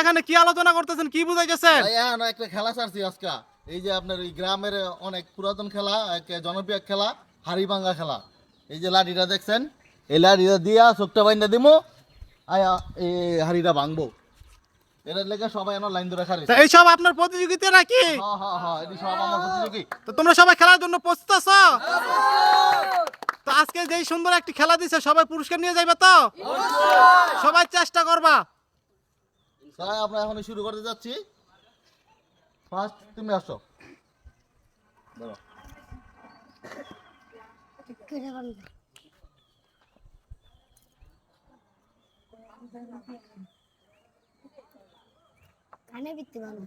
এখানে কি আলোচনা করতেছেন? কি বুঝাইতেছেন? একটা খেলা ছাড়ছি আজকে। এই যে আপনার এই গ্রামের অনেক পুরাতন খেলা এক জনপ্রিয় খেলা হাড়িভাঙ্গা খেলা। এই যে লাঠিটা দেখছেন? এই লাঠিটা দিয়া চোখটা বাইন্দা দিমু আয়া এই হাড়িটা ভাঙবো। এটার লেগে সবাই আমার লাইন ধরে খারি তা এইসব আপনার প্রতিযোগিতা নাকি? হ্যাঁ হ্যাঁ হ্যাঁ এটি সব আমার প্রতিযোগী। তো তোমরা সবাই খেলার জন্য প্রস্তুত আছো? তো আজকে যেই সুন্দর একটি খেলা দিছে সবাই পুরস্কার নিয়ে যাইবে তো? সবাই চেষ্টা করবা। তাই আমরা এখন শুরু করতে যাচ্ছি। ফার্স্ট তুমি আসো। ধরো কানে বিত্তে ভালো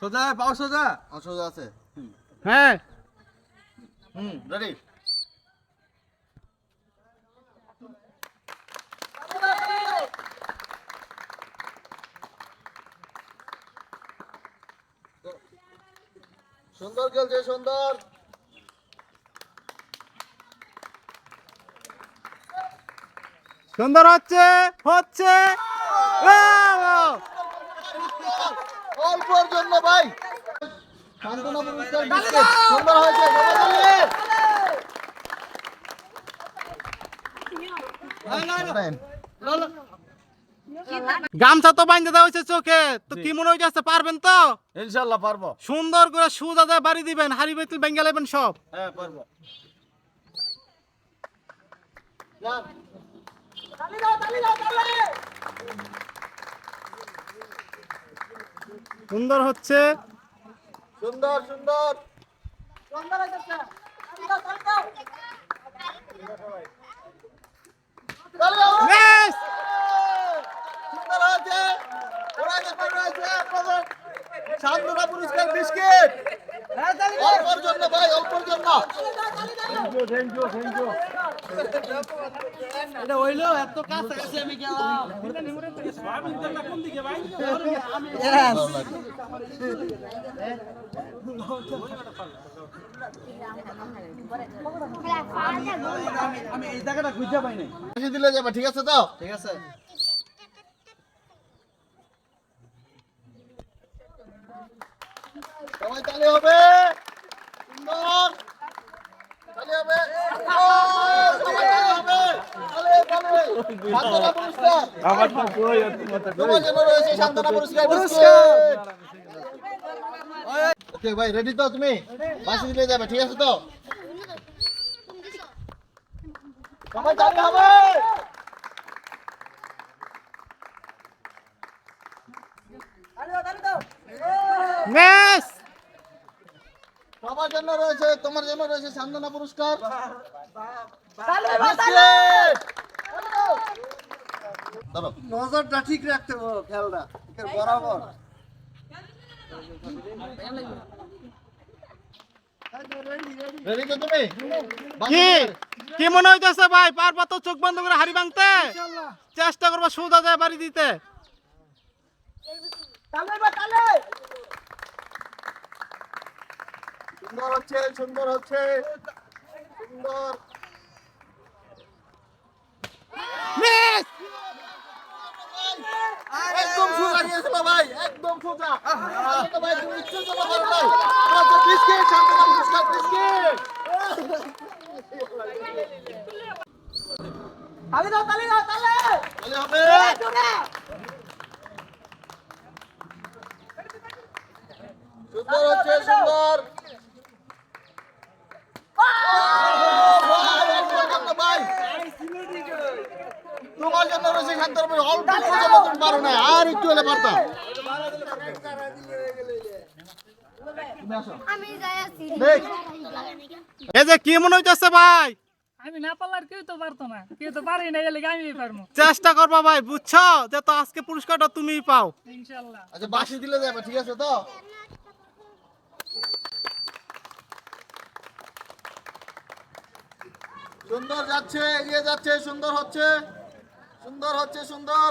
সোজা পাও সোজা। আসো আছে। হ্যাঁ। হুম রেডি সুন্দর খেলছে সুন্দর। সুন্দর হচ্ছে হচ্ছে! অল্পর জন্য ভাই। সুন্দর হয়েছে বললেন। গামছা তো বাইন্ধে দেওয়া হয়েছে চোখে। তো কি মনে হইতেছে পারবেন তো? ইনশাল্লাহ পারব। সুন্দর করে সুজা দেয় বাড়ি দিবেন হাড়ি বেতিল বেঙ্গা লেবেন সব। হ্যাঁ পারব। সুন্দর হচ্ছে। সুন্দর সুন্দর। সুন্দর Yes! সুন্দর হয়েছে ওরা যেতে রয়েছে আপনাদের সান্ত্বনা পুরস্কার বিস্কিট দিলে যাবে ঠিক আছে তো ঠিক আছে সবাই তালি হবে। সুন্দর তালি হবে। ভাই রেডি তো তুমি? বাসি দিলে যাবে ঠিক আছে তো? সবাই তালি হবে Yes! সবার জন্য রয়েছে তোমার জন্য রয়েছে সান্ত্বনা পুরস্কার। নজরটা ঠিক রাখতে হবে খেলটা। বরাবর। কি? মনে হইতেছে ভাই? পারবা তো চোখ বন্ধ করে হাড়ি ভাঙতে? চেষ্টা করবা সুজা দেয় বাড়ি দিতে। সুন্দর হচ্ছে সুন্দর হচ্ছে। সুন্দর। একদম সোজা গিয়েছিল ভাই একদম সোজা। ভাই তুমি ইচ্ছে বিস্কিট তালি হবে। সুন্দর হচ্ছে সুন্দর। তোমার জন্য রয়েছে অল্প পর্যন্ত তুমি পারো না আর একটু হলে পারতাম তুমি আসো আমি যাই আছি দেখ। এই যে কি মনে হইতেছে ভাই? আমি না পারলার কেউ তো পারতো না। কেউ তো পারি না এলে আমি পারব চেষ্টা করবা ভাই বুঝছ? যে তো আজকে পুরস্কারটা তুমিই পাও। ইনশাল্লাহ। আচ্ছা বাসি দিলে যাবে ঠিক আছে তো? সুন্দর যাচ্ছে এগিয়ে যাচ্ছে সুন্দর হচ্ছে সুন্দর হচ্ছে সুন্দর।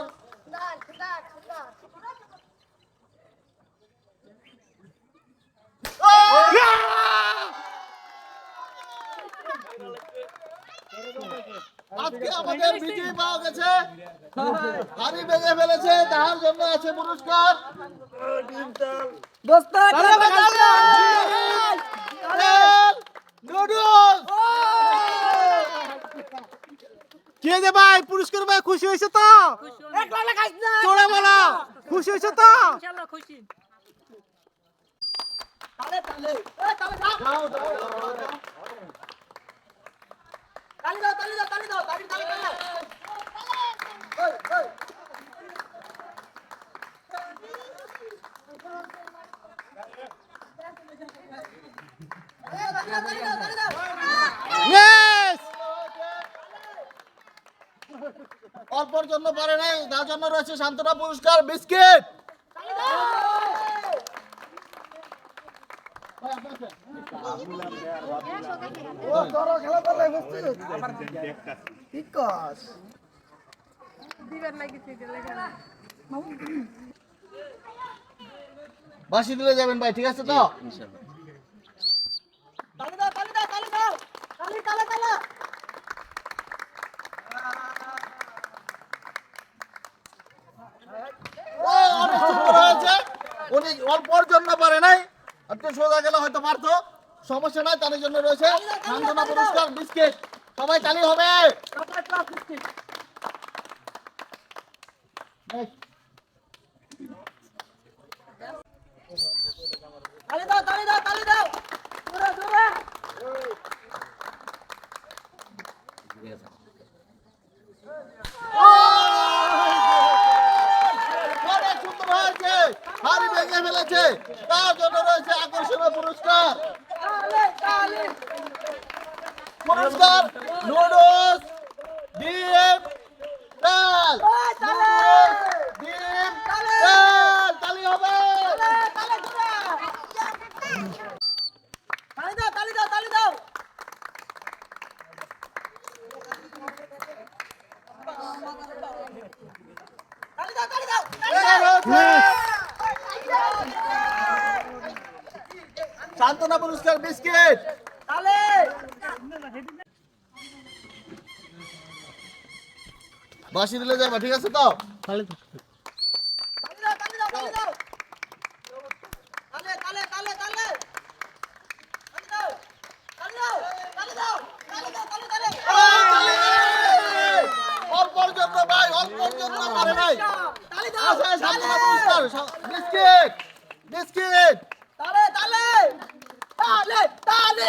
আজকে আমাদের বিজয়ী পাওয়া গেছে। হাড়ি ভেঙে ফেলেছে তার জন্য আছে পুরস্কার। দোস্ত নুডলস কে দে ভাই? পুরস্কার ভাই খুশি হয়েছে তো? চড়ে বলো খুশি হয়েছে তো? খুশি। তালি দাও তালি দাও তালি দাও খুশি ইয়েস অল্পর জন্য পারে নাই, তার জন্য রয়েছে শান্তনা পুরস্কার, বিস্কিট। বাসি দিলে যাবেন ভাই, ঠিক আছে তো অনেক সুন্দর হয়েছে। উনি অল্পর জন্য পারে নাই। একটু সোজা গেলে হয়তো পারতো। সমস্যা নাই, তাদের জন্য রয়েছে সান্ত্বনা পুরস্কার, বিস্কিট। সবাই চালি হবে। তালি দাও তালি দাও, তালি অনেক সুন্দর হয়েছে হাড়ি ভেঙে ফেলেছে তার জন্য রয়েছে আকর্ষণীয় পুরস্কার পুরস্কার নুডলস ডিম ডাল। ডিম ডাল। তালি হবে। সান্ত্বনা পুরস্কার বিস্কিট। অল্পর জন্য পারে ঠিক আছে সান্ত্বনা পুরস্কার বিস্কিট বিস্কিট তালে তালে তালে তালে